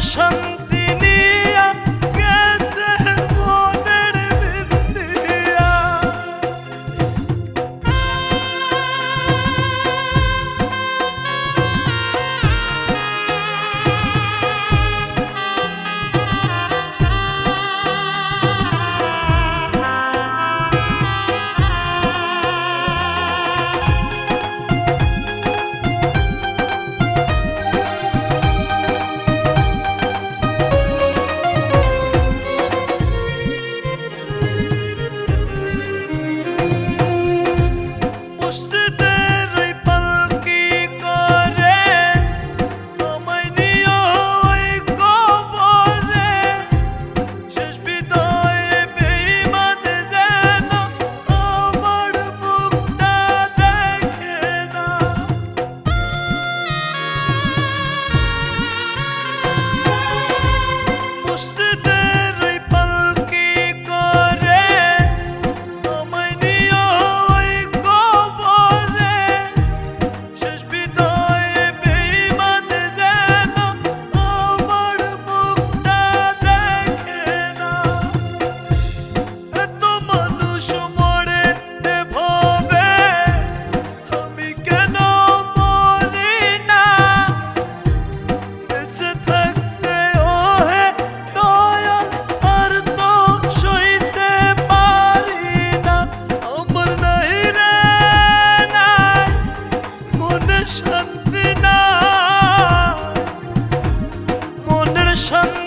শান্তি মনে শান্তি না। মনের শান্তি